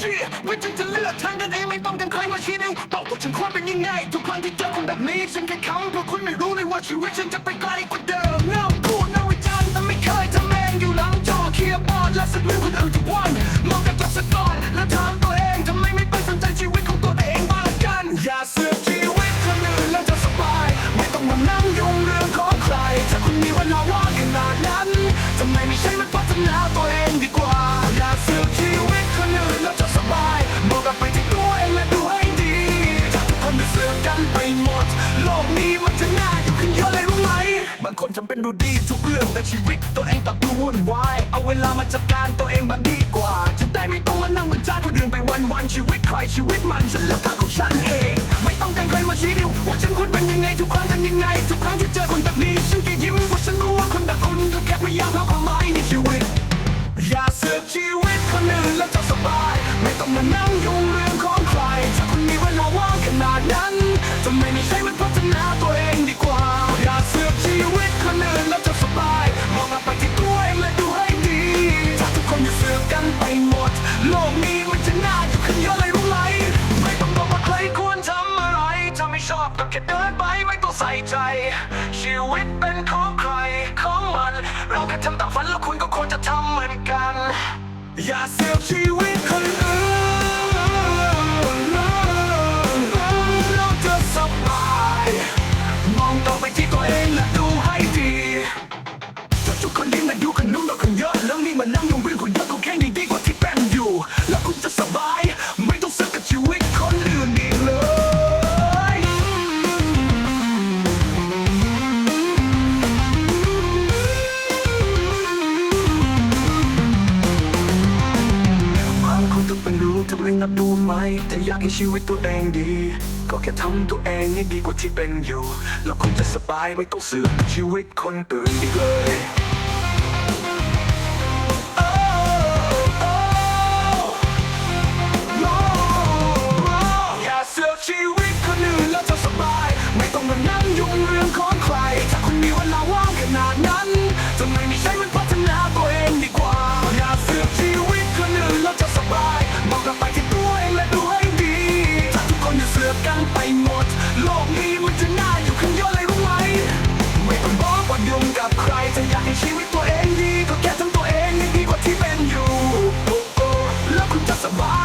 ชีไม่จึงจะเลือกทางกันเองไม่ต้องกันใครมาชี้นิ้วบอกว่าฉันควรเป็นยังไงทุกครั้งที่เจอคนแบบนี้ฉันแค่คำเพราะคุณไม่รู้เลยว่าชีวิตฉันจะไปไกลกว่าเดิมเงาพูดเงาวิจารณ์แต่ไม่เคยทำแมงอยู่หลังจอเคลียร์บอร์ดและสักเรื่องคนอื่นทุกวัน โลกนี้มันจะน่าอยู่ขึ้นเยอะเลยรู้ไหม บางคนจำเป็นดูดีทุกเรื่องแต่ชีวิตตัวเองกลับดูวุ่นวาย เอาเวลามาจัดการตัวเองบ้างดีกว่า จะได้ไม่ต้องมานั่งบนจานคนอื่นไปวันวันๆชีวิตใครชีวิตมันฉันเลือกทางของฉันเอง ไม่ต้องการใครมาชี้นิ้วว่าฉันควรเป็นยังไงทุกครั้งเป็นยังไง ทุกครั้งที่เจอคนแบบนี้ฉันก็ยิ้มเพราะฉันรู้ว่าคนแบบคุณก็แค่พยายามหาความหมายในชีวิต อย่าเสือกชีวิตคนอื่นแล้วจะสบาย ไม่ต้องมานั่งยุ่งเรื่อง นาดนั้นทำไมไม่ใช่มันพัฒนาตัวเองดีกว่า อย่าเสือกชีวิตคนอื่นแล้วจะสบาย มองกลับไปที่ตัวเองและดูให้ดี ถ้าทุกคนจะเสือกกันไปหมด โลกนี้มันจะน่าอยู่ขึ้นเยอะเลยรู้ไหมไม่ต้องบอกว่าใครควรทำอะไร ถ้าไม่ชอบก็แค่เดินไปไม่ต้องใส่ใจ ชีวิตเป็นของใครของมัน เราแค่ทำตามฝันแล้วคุณก็ควรจะทำเหมือนกัน อย่าเสียชีวิตคนอื่น ทุกคนนี้มาดูคนนู้นเราคนเยอะแล้วนี่มันนั่งยุ่งเรื่องคนเยอะก็แค่นี้ดีกว่าที่เป็นอยู่ แล้วคุณจะสบาย ไม่ต้องเสือกับชีวิตคนอื่นอีกเลย บางคนต้องเป็นรู้ทำไมนับดูไหม แต่อยากให้ชีวิตตัวเองดี ก็แค่ทำตัวเองให้ดีกว่าที่เป็นอยู่ แล้วคุณจะสบายไม่ต้องเสือกบชีวิตคนอื่นอีกเลย มานั่งยุ่งเรื่องของใคร ถ้าคุณมีเวลาว่างขนาดนั้นทำไมไม่ใช่มันพัฒนาตัวเองดีกว่าอย่าเสือกชีวิตคนอื่นแล้วจะสบายมองกลับไปที่ตัวเองและดูให้ดี ถ้าทุกคนจะเสือกกันไปหมด โลกนี้มันจะน่าอยู่ขึ้นเยอะเลยรู้ไหม ไม่ต้องบอกว่ายุ่งกับใครถ้าอยากให้ชีวิตตัวเองดีก็แค่ทำตัวเองให้ดีกว่าที่เป็นอยู่ แล้วคุณจะสบาย